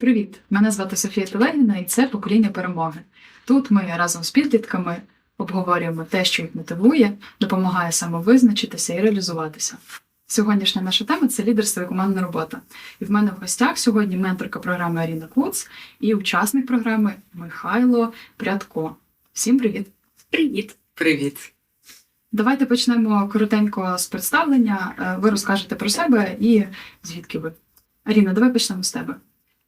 Привіт! Мене звати Софія Телегіна, і це покоління перемоги. Тут ми разом з підлітками обговорюємо те, що їх мотивує, допомагає самовизначитися і реалізуватися. Сьогоднішня наша тема це лідерство і командна робота. І в мене в гостях сьогодні менторка програми Аріна Куц і учасник програми Михайло Прядко. Всім привіт! Привіт. Привіт. Давайте почнемо коротенько з представлення. Е, Ви розкажете про себе і звідки ви. Аріна, давай почнемо з тебе.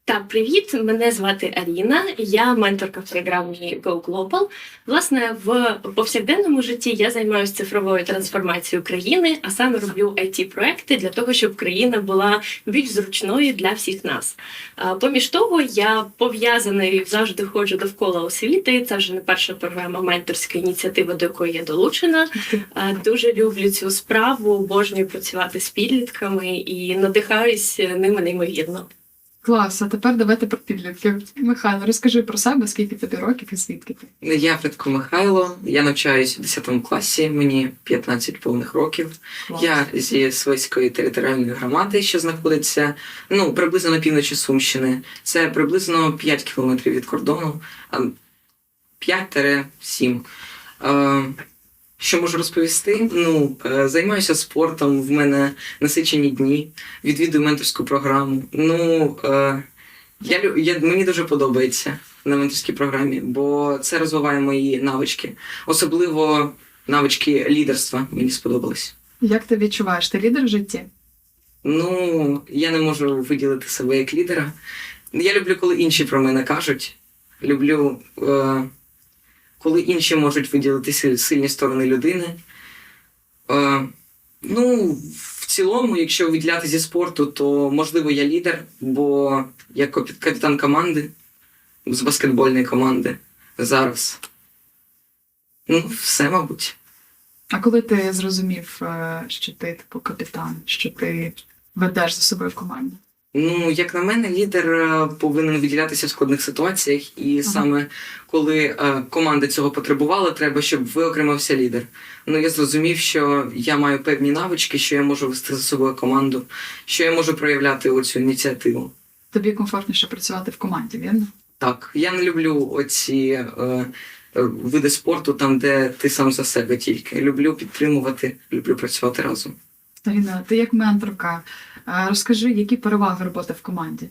Так, привіт. Мене звати Аріна. Я менторка в програмі Go Global. Власне, в повсякденному житті я займаюся цифровою трансформацією країни, а саме роблю it проекти для того, щоб країна була більш зручною для всіх нас. Поміж того, я пов'язана і завжди ходжу довкола освіти. Це вже не перша програма менторська ініціатива, до якої я долучена. Дуже люблю цю справу, обожнюю працювати з підлітками і надихаюсь ними неймовірно. Клас, а тепер давайте про підлітків. Михайло, розкажи про себе, скільки тобі років і звідки ти. Я Фредко Михайло. Я навчаюсь у 10 класі, мені 15 повних років. Клас. Я зі Свиської територіальної громади, що знаходиться ну, приблизно на півночі Сумщини. Це приблизно 5 кілометрів від кордону, а 5-7. Що можу розповісти? Ну, е, займаюся спортом, в мене насичені дні, відвідую менторську програму. Ну, е, я, я, мені дуже подобається на менторській програмі, бо це розвиває мої навички. Особливо навички лідерства мені сподобались. Як ти відчуваєш? Ти лідер в житті? Ну, я не можу виділити себе як лідера. Я люблю, коли інші про мене кажуть. Люблю, е, коли інші можуть виділити сильні сторони людини. Е, ну, в цілому, якщо виділяти зі спорту, то можливо я лідер, бо я капітан команди з баскетбольної команди зараз. Ну, все, мабуть. А коли ти зрозумів, е, що ти типу капітан, що ти ведеш за собою в команді? Ну, як на мене, лідер е, повинен виділятися в складних ситуаціях, і Ага. саме коли е, команда цього потребувала, треба, щоб виокремився лідер. Ну, я зрозумів, що я маю певні навички, що я можу вести за собою команду, що я можу проявляти оцю ініціативу. Тобі комфортніше працювати в команді, вірно? Так, я не люблю оці е, е, види спорту, там, де ти сам за себе тільки. Люблю підтримувати, люблю працювати разом. Аріна, ти як менторка, розкажи, які переваги роботи в команді?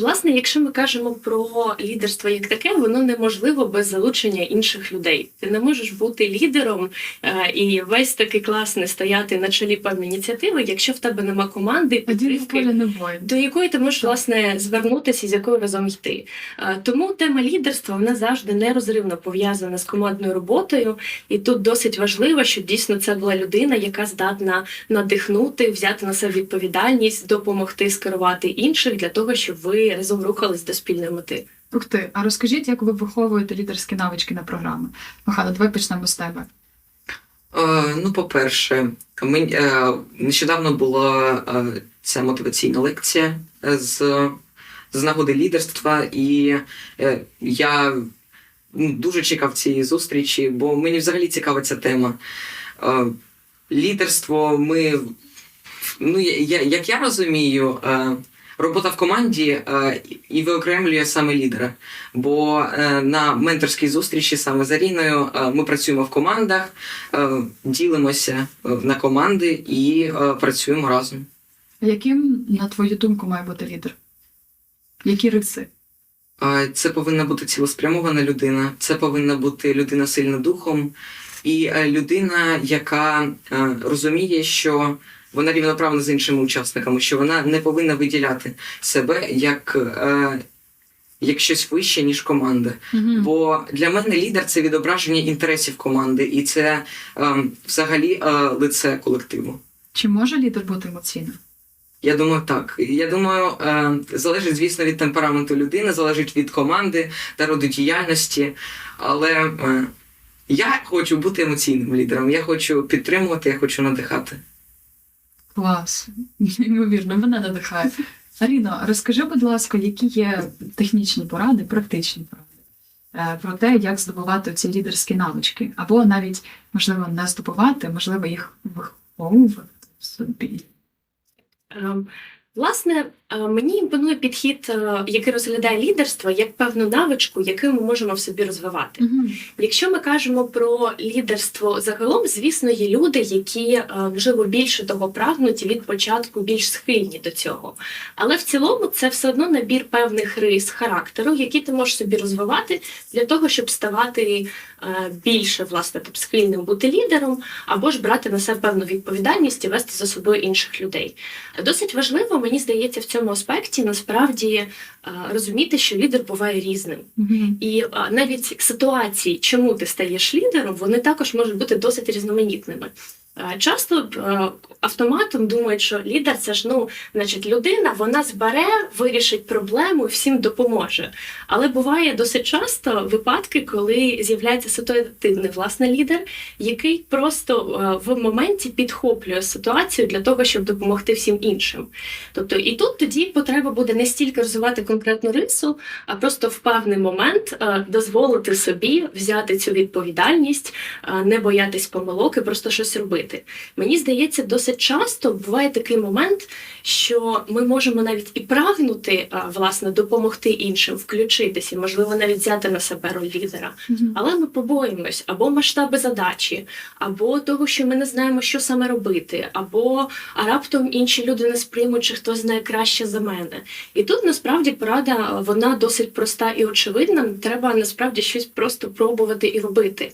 Власне, якщо ми кажемо про лідерство як таке, воно неможливо без залучення інших людей. Ти не можеш бути лідером е, і весь такий класний стояти на чолі певної ініціативи, якщо в тебе нема команди, підтримки, до якої ти можеш власне звернутися і з якою разом йти. Е, Тому тема лідерства вона завжди нерозривно пов'язана з командною роботою, і тут досить важливо, щоб дійсно це була людина, яка здатна надихнути, взяти на себе відповідальність, допомогти скерувати інших для того, щоб ви разом рухались до спільної мети. Ух ти, а розкажіть, як ви виховуєте лідерські навички на програми? Михайло, давай почнемо з тебе. Е, ну, по-перше, мені, е, нещодавно була е, ця мотиваційна лекція з, з нагоди лідерства, і е, я дуже чекав цієї зустрічі, бо мені взагалі цікава ця тема. Е, лідерство, ми, ну, я, я- як я розумію, е, робота в команді е, і виокремлює саме лідера. Бо е, на менторській зустрічі саме з Аріною е, ми працюємо в командах, е, ділимося на команди і е, працюємо разом. Яким, на твою думку, має бути лідер? Які риси? Це повинна бути цілеспрямована людина, це повинна бути людина сильна духом, і людина, яка розуміє, що вона рівноправна з іншими учасниками, що вона не повинна виділяти себе як, е, як щось вище, ніж команда. Бо для мене лідер це відображення інтересів команди, і це е, взагалі е, лице колективу. Чи може лідер бути емоційним? Я думаю, так. Я думаю, е, залежить, звісно, від темпераменту людини, залежить від команди та роду діяльності. Але е, я хочу бути емоційним лідером. Я хочу підтримувати, я хочу надихати. Клас. Неймовірно, мене надихає. Аріно, розкажи, будь ласка, які є технічні поради, практичні поради е, про те, як здобувати ці лідерські навички, або навіть, можливо, не здобувати, можливо, їх виховувати в собі. Ем, Власне, Мені імпонує підхід, е, який розглядає лідерство як певну навичку, яку ми можемо в собі розвивати. Якщо ми кажемо про лідерство загалом, звісно, є люди, які е, можливо більше того прагнуть і від початку більш схильні до цього. Але в цілому це все одно набір певних рис характеру, які ти можеш собі розвивати для того, щоб ставати е, більше власне тип, схильним бути лідером, або ж брати на себе певну відповідальність і вести за собою інших людей. Досить важливо, мені здається, в цьому аспекті насправді е, розуміти, що лідер буває різним. Мгм. І навіть ситуації, чому ти стаєш лідером, вони також можуть бути досить різноманітними. Часто е, автоматом думають, що лідер це ж ну, значить, людина, вона збере, вирішить проблему всім допоможе. Але буває досить часто випадки, коли з'являється ситуативний власне лідер, який просто е, в моменті підхоплює ситуацію для того, щоб допомогти всім іншим. Тобто, і тут тоді потреба буде не стільки розвивати конкретну рису, а просто в певний момент е, дозволити собі взяти цю відповідальність, не боятись помилок і просто щось робити. Мені здається, досить часто буває такий момент, що ми можемо навіть і прагнути власне допомогти іншим, включитися, можливо, навіть взяти на себе роль лідера. Але ми побоїмось або масштаби задачі, або того, що ми не знаємо, що саме робити, або а раптом інші люди не сприймуть, чи хтось знає краще за мене. І тут насправді порада вона досить проста і очевидна. Треба насправді щось просто пробувати і робити.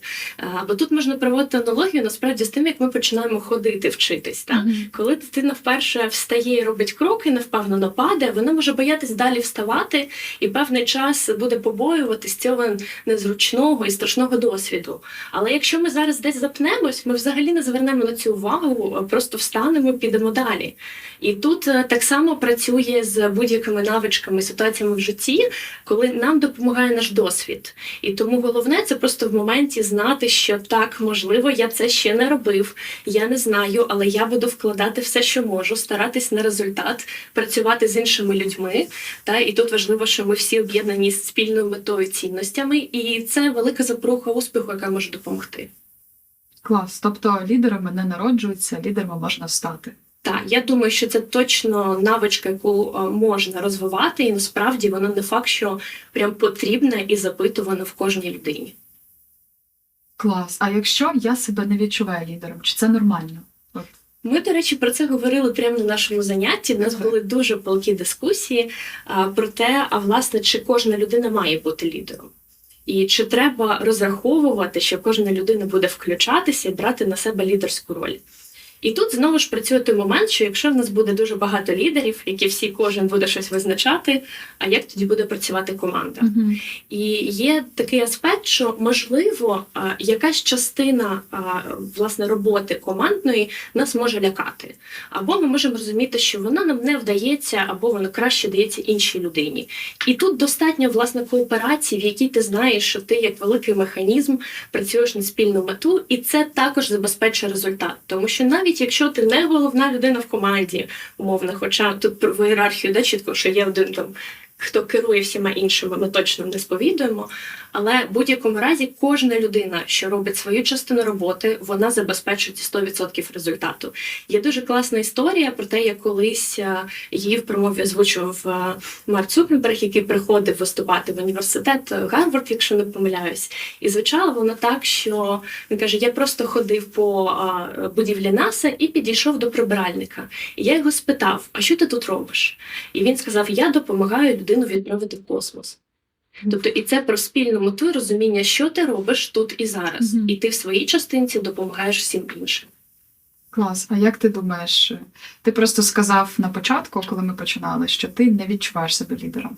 Бо тут можна проводити аналогію насправді з тим, як ми починаємо ходити, вчитись. Так? Мгм. Коли дитина вперше встає і робить кроки, невпевнено падає, вона може боятись далі вставати, і певний час буде побоюватись цього незручного і страшного досвіду. Але якщо ми зараз десь запнемось, ми взагалі не звернемо на цю увагу, просто встанемо, підемо далі. І тут е, так само працює з будь-якими навичками, ситуаціями в житті, коли нам допомагає наш досвід. І тому головне це просто в моменті знати, що так, можливо, я це ще не робив, я не знаю, але я буду вкладати все, що можу, старатись на результат, працювати з іншими людьми. Та і тут важливо, що ми всі об'єднані з спільною метою цінностями, і це велика запорука успіху, яка може допомогти. Клас. Тобто лідерами не народжуються, лідерами можна стати. Так, я думаю, що це точно навичка, яку е, можна розвивати, і насправді вона не факт, що прям потрібна і запитувана в кожній людині. Клас. А якщо я себе не відчуваю лідером, чи це нормально? От. Ми, до речі, про це говорили прямо на нашому занятті. У нас були дуже палкі дискусії а, про те, а власне, чи кожна людина має бути лідером. І чи треба розраховувати, що кожна людина буде включатися і брати на себе лідерську роль. І тут знову ж працює той момент, що якщо в нас буде дуже багато лідерів, які всі кожен буде щось визначати, а як тоді буде працювати команда? Мгм. І є такий аспект, що можливо якась частина власне роботи командної нас може лякати, або ми можемо розуміти, що вона нам не вдається, або воно краще дається іншій людині. І тут достатньо власне кооперації, в якій ти знаєш, що ти як великий механізм працюєш на спільну мету, і це також забезпечує результат, тому що навіть якщо ти не головна людина в команді, умовно, хоча тут в ієрархію да, чітко, що є один там. Хто керує всіма іншими, ми точно не сповідуємо. Але в будь-якому разі кожна людина, що робить свою частину роботи, вона забезпечує 100% результату. Є дуже класна історія про те, як колись е, її в промові озвучував е, Марк Цукерберг, який приходив виступати в університет е, Гарвард, якщо не помиляюсь. І звучало воно так, що він каже: я просто ходив по будівлі НАСА і підійшов до прибиральника. І я його спитав: А що ти тут робиш? І він сказав: Я допомагаю людину відправити в космос. Тобто, і це про спільну мету і розуміння, що ти робиш тут і зараз, Мгм. і ти в своїй частинці допомагаєш всім іншим. Клас. А як ти думаєш? Ти просто сказав на початку, коли ми починали, що ти не відчуваєш себе лідером.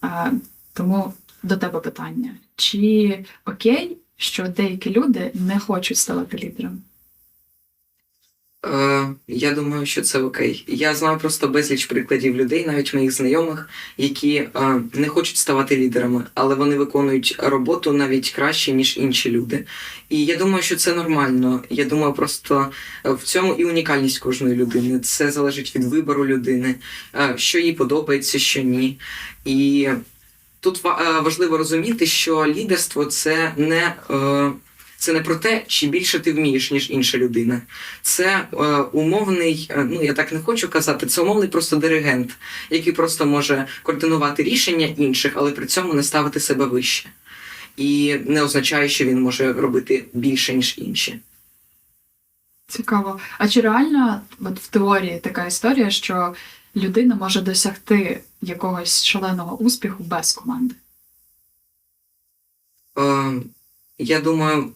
А, тому до тебе питання: чи окей, що деякі люди не хочуть ставати лідером? Е, я думаю, що це окей. Я знаю просто безліч прикладів людей, навіть моїх знайомих, які е, не хочуть ставати лідерами, але вони виконують роботу навіть краще, ніж інші люди. І я думаю, що це нормально. Я думаю, просто е, в цьому і унікальність кожної людини. Це залежить від вибору людини, що їй подобається, що ні. І тут ва- важливо розуміти, що лідерство це не. Це не про те, чи більше ти вмієш, ніж інша людина. Це е, умовний, е, ну я так не хочу казати, це умовний просто диригент, який просто може координувати рішення інших, але при цьому не ставити себе вище. І не означає, що він може робити більше, ніж інші. Цікаво. А чи реально от в теорії така історія, що людина може досягти якогось шаленого успіху без команди? Е, я думаю,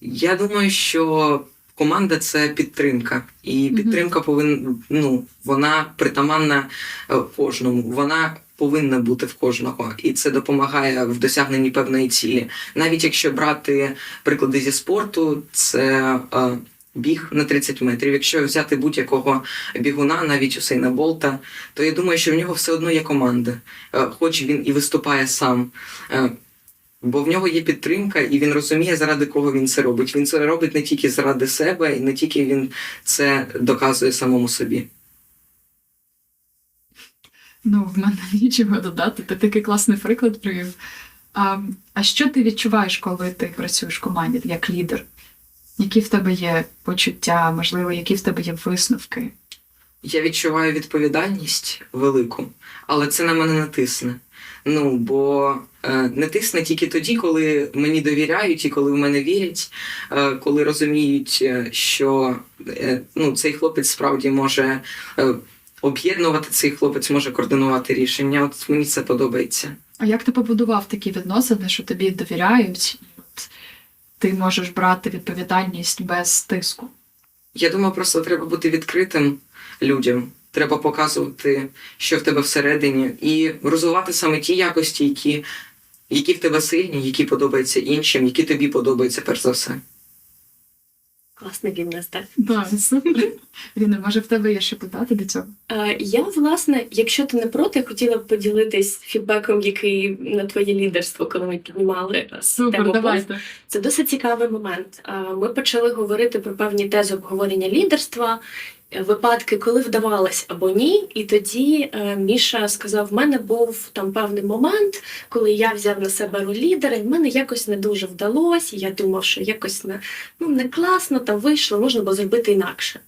я думаю, що команда це підтримка, і підтримка повинна ну, вона притаманна е, кожному. Вона повинна бути в кожного, і це допомагає в досягненні певної цілі. Навіть якщо брати приклади зі спорту, це е, біг на 30 метрів. Якщо взяти будь-якого бігуна, навіть Усейна Болта, то я думаю, що в нього все одно є команда, Е, хоч він і виступає сам. Бо в нього є підтримка, і він розуміє, заради кого він це робить. Він це робить не тільки заради себе, і не тільки він це доказує самому собі. Ну, в мене нічого додати. Ти такий класний приклад привів. А, а що ти відчуваєш, коли ти працюєш в команді як лідер? Які в тебе є почуття, можливо, які в тебе є висновки? Я відчуваю відповідальність велику, але це на мене не тисне. Ну, бо е, не тисне тільки тоді, коли мені довіряють і коли в мене вірять, е, коли розуміють, е, що е, ну, цей хлопець справді може е, об'єднувати, цей хлопець може координувати рішення. От мені це подобається. А як ти побудував такі відносини, що тобі довіряють, от ти можеш брати відповідальність без тиску? Я думаю, просто треба бути відкритим людям. Треба показувати, що в тебе всередині, і розвивати саме ті якості, які, які в тебе сильні, які подобаються іншим, які тобі подобаються перш за все. Класний гімнаст, так? Так, супер. Ріна, може в тебе є що питати до цього? Е, Я, власне, якщо ти не проти, хотіла б поділитись фідбеком, який на твоє лідерство, коли ми піднімали е, тему пост. Це досить цікавий момент. Е, Ми почали говорити про певні тези обговорення лідерства, випадки, коли вдавалось або ні. І тоді е, Міша сказав: в мене був там певний момент, коли я взяв на себе роль лідера, і в мене якось не дуже вдалося. Я думав, що якось не, ну, не класно там вийшло, можна було зробити інакше.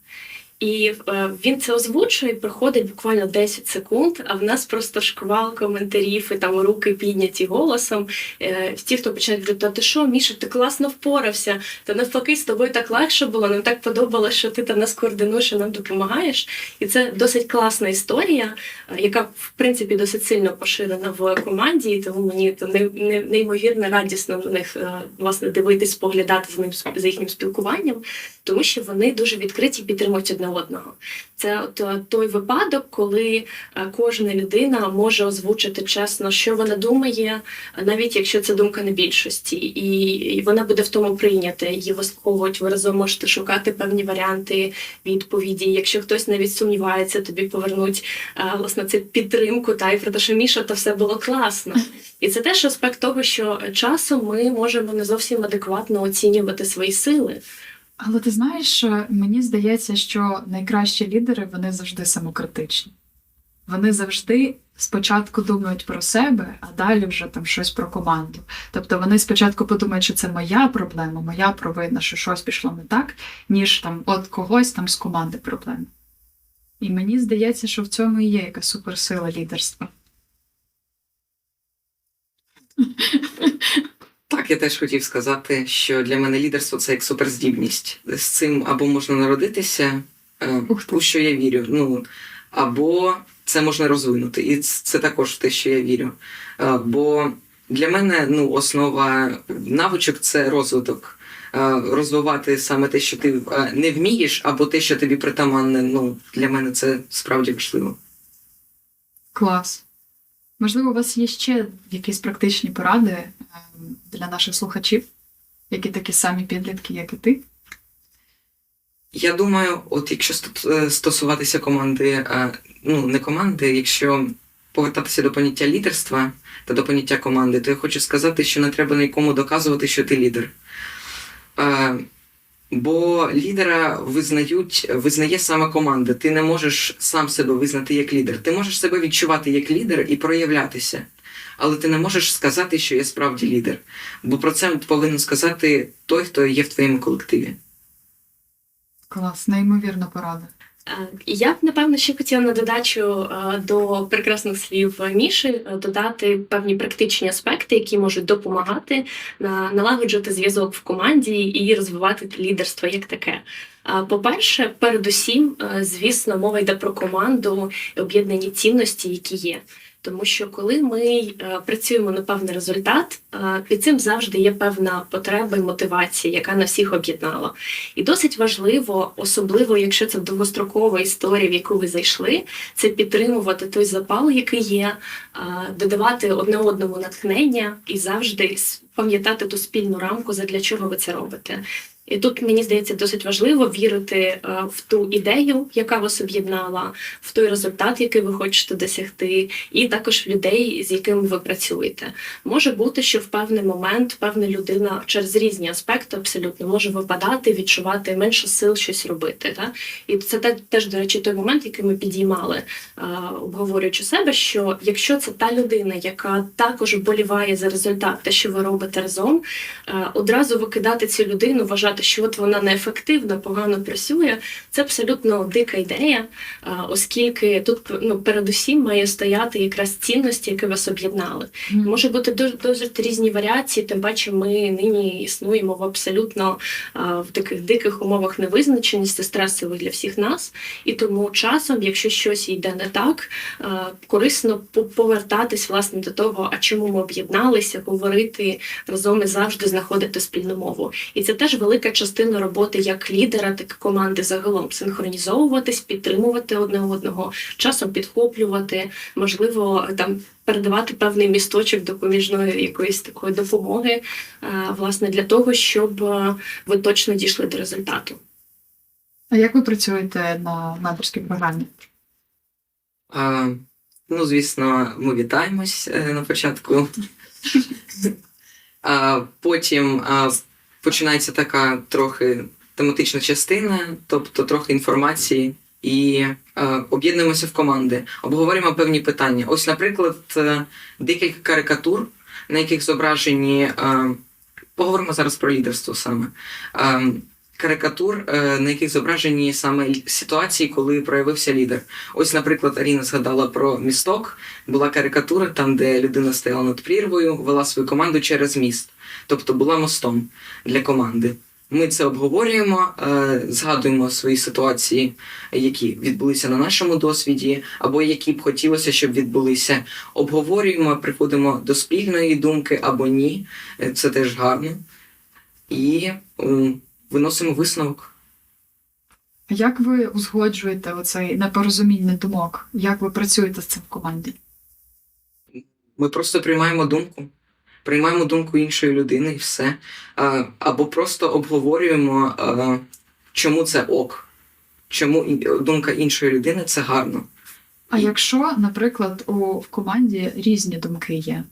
І е, він це озвучує, проходить буквально 10 секунд, а в нас просто шквал коментарів і там руки підняті голосом. Е, ті, хто починають говорити, «Та ти що, Міша, ти класно впорався, та навпаки, з тобою так легше було, нам так подобалося, що ти там нас координуєш і нам допомагаєш. І це досить класна історія, е, яка в принципі досить сильно поширена в команді, тому мені то не, не, неймовірно радісно на них е, власне дивитись, споглядати за ним за їхнім спілкуванням, тому що вони дуже відкриті підтримують одне одного. Це от е, той випадок, коли е, кожна людина може озвучити чесно, що вона думає, навіть якщо це думка не більшості, і, і вона буде в тому прийнята. Її вислуховують, ви разом можете шукати певні варіанти відповіді. Якщо хтось навіть сумнівається, тобі повернуть е, власне це підтримку та й про те, що Міша, то все було класно. І це теж аспект того, що часом ми можемо не зовсім адекватно оцінювати свої сили. Але ти знаєш, мені здається, що найкращі лідери вони завжди самокритичні. Вони завжди спочатку думають про себе, а далі вже там щось про команду. Тобто вони спочатку подумають, що це моя проблема, моя провина, що щось пішло не так, ніж там от когось там з команди проблема. І мені здається, що в цьому і є якась суперсила лідерства. Так, я теж хотів сказати, що для мене лідерство це як суперздібність. З цим або можна народитися, е, у що я вірю. Ну або це можна розвинути. І це також те, що я вірю. Е, Бо для мене ну, основа навичок це розвиток. Е, Розвивати саме те, що ти не вмієш, або те, що тобі притаманне. Ну для мене це справді важливо. Клас. Можливо, у вас є ще якісь практичні поради ем, для наших слухачів, які такі самі підлітки, як і ти? Я думаю, от якщо е, стосуватися команди, е, ну не команди, якщо повертатися до поняття лідерства та до поняття команди, то я хочу сказати, що не треба нікому доказувати, що ти лідер. Бо лідера визнають, визнає саме команда. Ти не можеш сам себе визнати як лідер. Ти можеш себе відчувати як лідер і проявлятися. але ти не можеш сказати, що я справді лідер. Бо про це повинен сказати той, хто є в твоєму колективі. Клас, неймовірна порада. Е, Я б напевно ще хотіла на додачу е, до прекрасних слів Міші е, додати певні практичні аспекти, які можуть допомагати на- налагоджувати зв'язок в команді і розвивати лідерство як таке. По-перше, передусім, е, звісно, мова йде про команду і об'єднані цінності, які є. Тому що коли ми е, працюємо на певний результат, е, під цим завжди є певна потреба і мотивація, яка на всіх об'єднала. І досить важливо, особливо якщо це довгострокова історія, в яку ви зайшли, це підтримувати той запал, який є, додавати одне одному натхнення і завжди пам'ятати ту спільну рамку, задля чого ви це робите. І тут мені здається досить важливо вірити е, в ту ідею, яка вас об'єднала, в той результат, який ви хочете досягти, і також в людей, з якими ви працюєте. Може бути, що в певний момент певна людина через різні аспекти абсолютно може випадати, відчувати менше сил щось робити. Та? І це теж, до речі, той момент, який ми підіймали, е, обговорюючи себе, що якщо це та людина, яка також вболіває за результат, те, що ви робите разом, е, одразу викидати цю людину, вважати, що от вона неефективна, погано працює, це абсолютно дика ідея, оскільки тут ну, передусім має стояти якраз цінності, які вас об'єднали. Може бути дуже, дуже різні варіації, тим паче ми нині існуємо в абсолютно в таких диких умовах невизначеності, стресових для всіх нас. І тому часом, якщо щось йде не так, корисно повертатись власне до того, а чому ми об'єдналися, говорити разом і завжди знаходити спільну мову. І це теж велика частина роботи як лідера, так і команди загалом синхронізовуватись, підтримувати одне одного, часом підхоплювати, можливо, там передавати певний місточок допоміжної якоїсь такої допомоги, е, власне, для того, щоб е, ви точно дійшли до результату. А як ви працюєте на менторській програмі? А, ну, звісно, ми вітаємось е, на початку. А, потім а, починається така трохи тематична частина, тобто трохи інформації, і е, об'єднуємося в команди, обговорюємо певні питання. Ось, наприклад, е, декілька карикатур, на яких зображені. Е, Поговоримо зараз про лідерство саме. Карикатур, е, на яких зображені саме ситуації, коли проявився лідер. Ось, наприклад, Аріна згадала про місток. Була карикатура, там, де людина стояла над прірвою, вела свою команду через міст, тобто була мостом для команди. Ми це обговорюємо, е, згадуємо свої ситуації, які відбулися на нашому досвіді, або які б хотілося, щоб відбулися. Обговорюємо, приходимо до спільної думки або ні. Е, Це теж гарно. І виносимо висновок. Як ви узгоджуєте оцей непорозуміння думок? Як ви працюєте з цим в команді? Ми просто приймаємо думку. Приймаємо думку іншої людини і все. Або просто обговорюємо, чому це ок, чому думка іншої людини це гарно. А якщо, наприклад, у в команді різні думки є,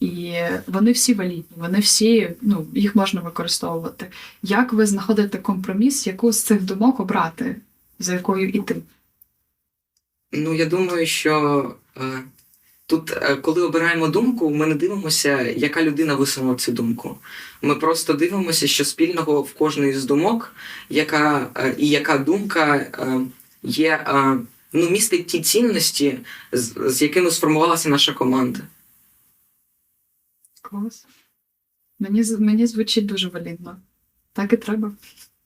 і вони всі валідні, вони всі, ну, їх можна використовувати. Як ви знаходите компроміс, яку з цих думок обрати, за якою іти? Ну, я думаю, що е, тут, е, коли обираємо думку, ми не дивимося, яка людина висунула цю думку. Ми просто дивимося, що спільного в кожної з думок, яка, е, і яка думка е, є, е, ну, містить ті цінності, з, з якими сформувалася наша команда. Клас. Мені, мені звучить дуже валідно. Так і треба.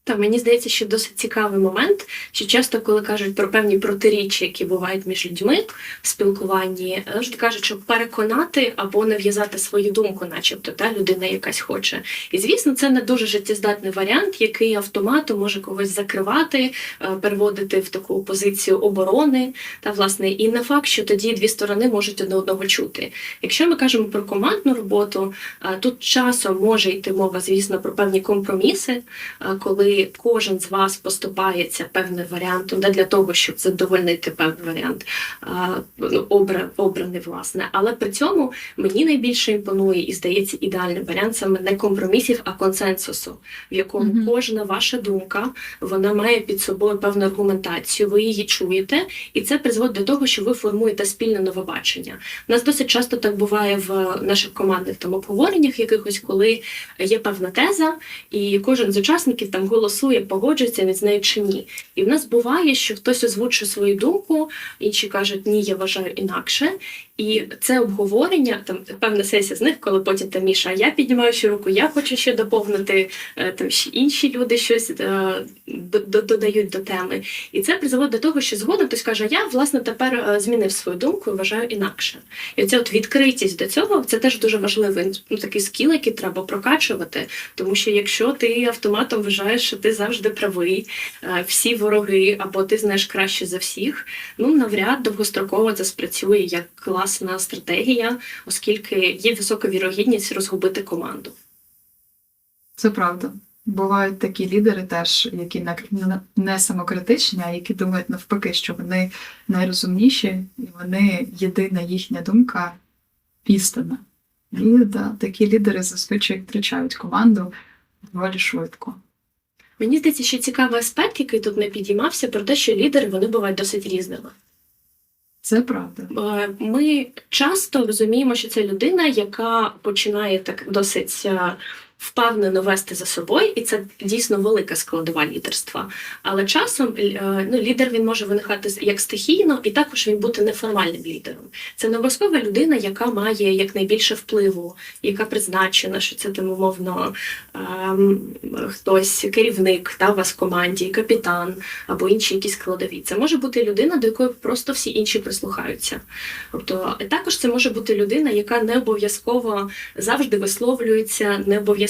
Та мені здається, що досить цікавий момент, що часто, коли кажуть про певні протиріччя, які бувають між людьми в спілкуванні, завжди кажуть, що переконати або нав'язати свою думку, начебто та людина якась хоче. І звісно, це не дуже життєздатний варіант, який автоматом може когось закривати, е, переводити в таку позицію оборони. Та власне, і не факт, що тоді дві сторони можуть одне одного чути. Якщо ми кажемо про командну роботу, е, тут часом може йти мова, звісно, про певні компроміси, е, коли коли кожен з вас поступається певним варіантом, да, для того, щоб задовольнити певний варіант, а, обраний, власне. Але при цьому мені найбільше імпонує і здається ідеальний варіант саме не компромісів, а консенсусу, в якому Мгм. кожна ваша думка вона має під собою певну аргументацію, ви її чуєте, і це призводить до того, що ви формуєте спільне новобачення. У нас досить часто так буває в наших командних там обговореннях якихось, коли є певна теза, і кожен з учасників там голосує, погоджується він з нею чи ні. І в нас буває, що хтось озвучує свою думку, інші кажуть, ні, я вважаю інакше. І це обговорення, там певна сесія з них, коли потім там Міша, я піднімаю ще руку, я хочу ще доповнити, е, там ще інші люди щось е, до- до- додають до теми. І це призводить до того, що згодом хтось каже, я власне тепер е, змінив свою думку і вважаю інакше. І ця от відкритість до цього це теж дуже важливий ну, такий скіл, який треба прокачувати. Тому що якщо ти автоматом вважаєш, що ти завжди правий, всі вороги, або ти знаєш краще за всіх, ну навряд довгостроково це спрацює як класна стратегія, оскільки є висока вірогідність розгубити команду. Це правда. Бувають такі лідери теж, які не, самокритичні, а які думають навпаки, що вони найрозумніші, і вони єдина їхня думка істина. І да, такі лідери зазвичай втрачають команду доволі швидко. Мені здається, що цікавий аспект, який тут не підіймався, про те, що лідери вони бувають досить різними. Це правда. Е, Ми часто розуміємо, що це людина, яка починає так досить е, впевнено вести за собою, і це дійсно велика складова лідерства. Але часом е, ну, лідер він може виникати як стихійно, і також він бути неформальним лідером. Це не обов'язкова людина, яка має якнайбільше впливу, яка призначена, що це там умовно ем, хтось керівник та у вас в команді, капітан або інші якісь складові. Це може бути людина, до якої просто всі інші прислухаються. Тобто також це може бути людина, яка не обов'язково завжди висловлюється, не обов'язково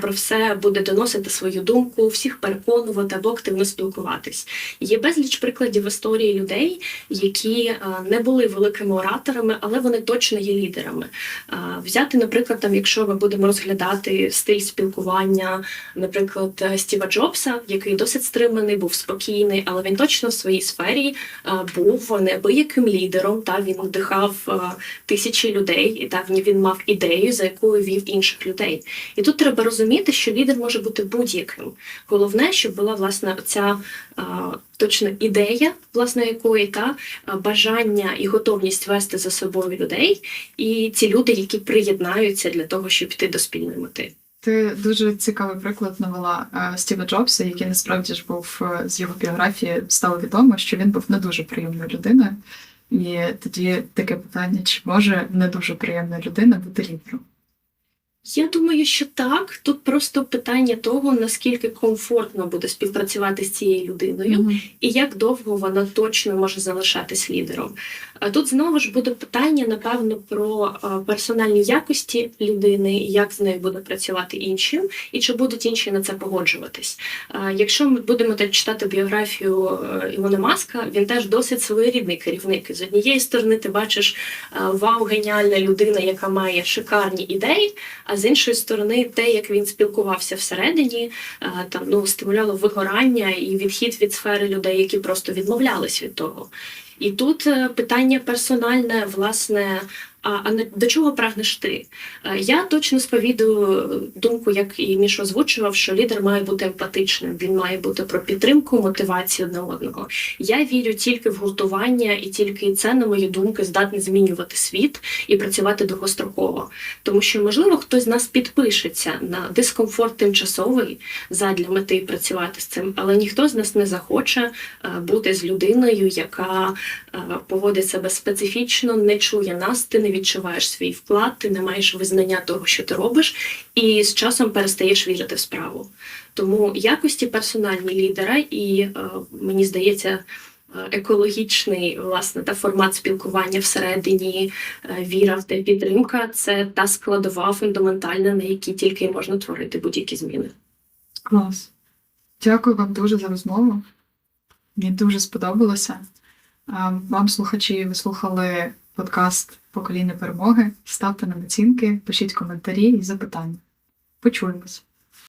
про все буде доносити свою думку, всіх переконувати або активно спілкуватись. Є безліч прикладів історії людей, які е, не були великими ораторами, але вони точно є лідерами. Е, Взяти, наприклад, там, якщо ми будемо розглядати стиль спілкування, наприклад, Стіва Джобса, який досить стриманий, був спокійний, але він точно в своїй сфері е, був неабияким лідером. Та він вдихав тисячі людей, і та він мав ідею, за якою вів інших людей. І тут треба розуміти, що лідер може бути будь-яким. Головне, щоб була власне ця точно ідея, власне якої та бажання і готовність вести за собою людей, і ці люди, які приєднаються для того, щоб йти до спільної мети. Ти дуже цікавий приклад навела е, Стіва Джобса, який насправді ж був е, з його біографії стало відомо, що він був не дуже приємною людиною. І тоді таке питання: чи може не дуже приємна людина бути лідером? Я думаю, що так. Тут просто питання того, наскільки комфортно буде співпрацювати з цією людиною. і як довго вона точно може залишатись лідером. А Тут знову ж буде питання, напевно, про персональні якості людини, як з нею буде працювати інші, і чи будуть інші на це погоджуватись. Якщо ми будемо так читати біографію е, Ілона Маска, він теж досить своєрідний керівник. З однієї сторони, ти бачиш е, вау, геніальна людина, яка має шикарні ідеї. А з іншої сторони, те, як він спілкувався всередині, е, там ну стимулювало вигорання і відхід від сфери людей, які просто відмовлялись від того. І тут е, питання персональне, власне. А, до чого прагнеш ти? Е, Я точно сповідую думку, як і Міш озвучував, що лідер має бути емпатичним, він має бути про підтримку, мотивацію одне одного. Я вірю тільки в гуртування, і тільки це, на мою думку, здатне змінювати світ і працювати довгостроково. Тому що, можливо, хтось з нас підпишеться на дискомфорт тимчасовий задля мети працювати з цим, але ніхто з нас не захоче е, бути з людиною, яка поводить себе специфічно, не чує нас, ти не відчуваєш свій вклад, ти не маєш визнання того, що ти робиш, і з часом перестаєш вірити в справу. Тому якості персональні лідера, і е, мені здається. е, Екологічний власне та формат спілкування всередині, е, віра в те підтримка це та складова фундаментальна, на якій тільки можна творити будь-які зміни. Клас. Дякую вам дуже за розмову. Мені дуже сподобалося. Вам, слухачі, ви слухали подкаст Покоління перемоги. Ставте нам оцінки, пишіть коментарі і запитання. Почуємось.